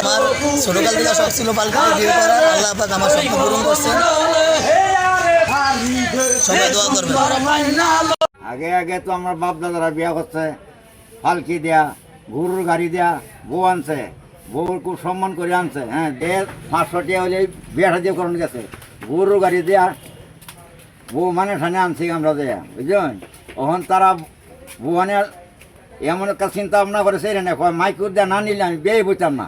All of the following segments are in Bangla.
আমার ছোটকাল থেকে শখ ছিল বিয়ে করার। আল্লাহ আমার স্বপ্ন পূরণ সবাই দোয়া করবেন। আগে আগে তো আমার বাপ দাদারা বিয়া করছে ফালকি দেয়া, গরুর গাড়ি দেয়া, বউ আনছে, বউর খুব সম্মান করে আনছে হ্যাঁ দেড়, পাঁচশো টাকা হলে বিয়াটা দিয়ে করুন গেছে। গরুর গাড়ি দেয়া বউ মানে ঠানে আনছি আমরা দেয়া বুঝলেন? ওখান তারা বউ মানে এমন একটা চিন্তা ভাবনা করে সেই না কয় মাইকুর দেয়া না নিলে আমি বিয়ে বুঝতাম না।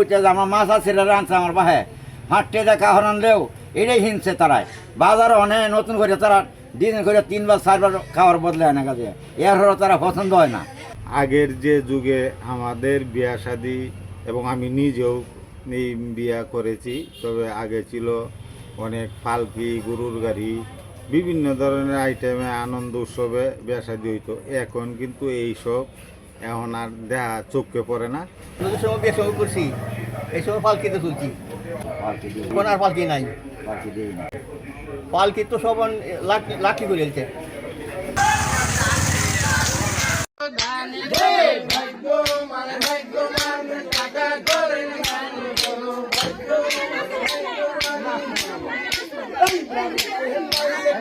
উঠে যে, আমার মাছ আছে আনছে আমার বাহে। হাঁটতে দেখা হরানলেও এটাই হিনছে তারাই বাজারে অনেক নতুন করে তারা দিন করে তিনবার, চারবার খাওয়ার বদলে হয় না কাজে এর হলো তারা পছন্দ হয় না। আগের যে যুগে আমাদের বিয়া শাদি এবং আমি নিজেও এই বিয়া করেছি, তবে আগে ছিল অনেক পালকি, গরুর গাড়ি বিভিন্ন ধরনের আইটেমে আনন্দ উৎসবে বিয়া শাদি হইতো এখন কিন্তু এইসব এখন আর দেখা চোখে পড়ে না সময় বিয়ে সময় করছি এই সময় পালকিতে তুলছি ফালকি এখন আর পালকি নাই পালকি তো সব লাঠি লাঠি করে এলছে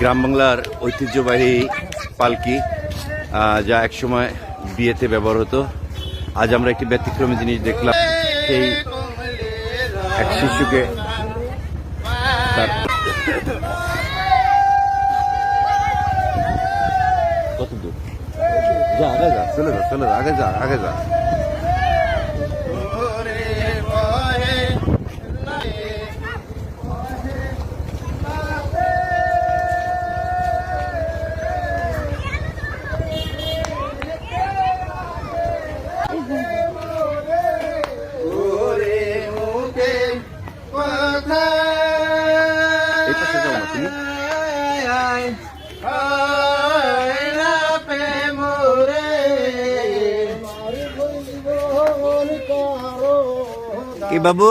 গ্রাম বাংলার ঐতিহ্যবাহী পালকি যা একসময় বিয়েতে ব্যবহার হতো। আজ আমরা একটি ব্যতিক্রমী জিনিস দেখলাম। সেই এক শিশুকে কত দূর যা, আগে যা, চলে যা চলে যা, আগে যা আগে যা। বাবু?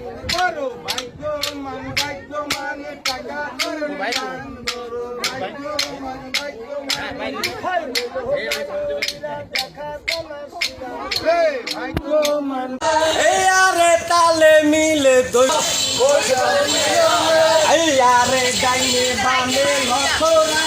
আরে তালে মিলে আরে ডাইনে বামে লক্ষ্য